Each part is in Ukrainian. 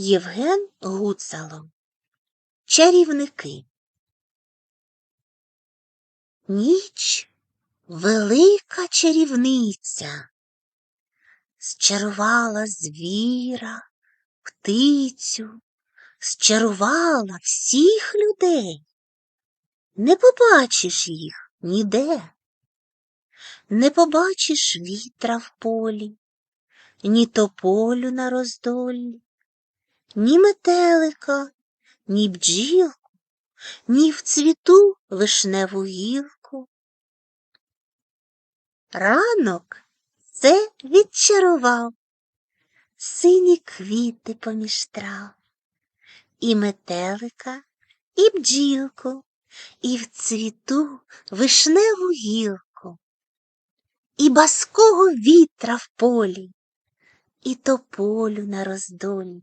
Євген Гуцало. Чарівники. Ніч велика чарівниця, зчарувала звіра, птицю, зчарувала всіх людей. Не побачиш їх ніде, не побачиш вітра в полі, ні тополю на роздолі, ні метелика, ні бджілку, ні в цвіту вишневу гілку. Ранок це відчарував, сині квіти поміж трав, і метелика, і бджілку, і в цвіту вишневу гілку, і баского вітра в полі, і тополю на роздолі,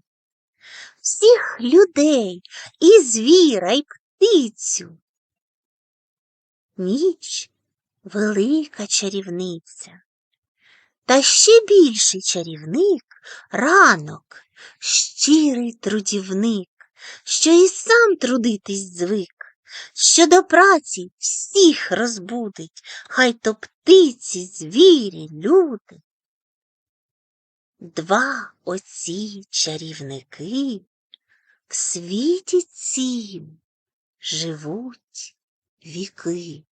всіх людей, і звіра, і птицю. Ніч велика чарівниця, та ще більший чарівник ранок, щирий трудівник, що і сам трудитись звик, що до праці всіх розбудить, хай то птиці, звірі, люди. Два оці чарівники в світі цім живуть віки.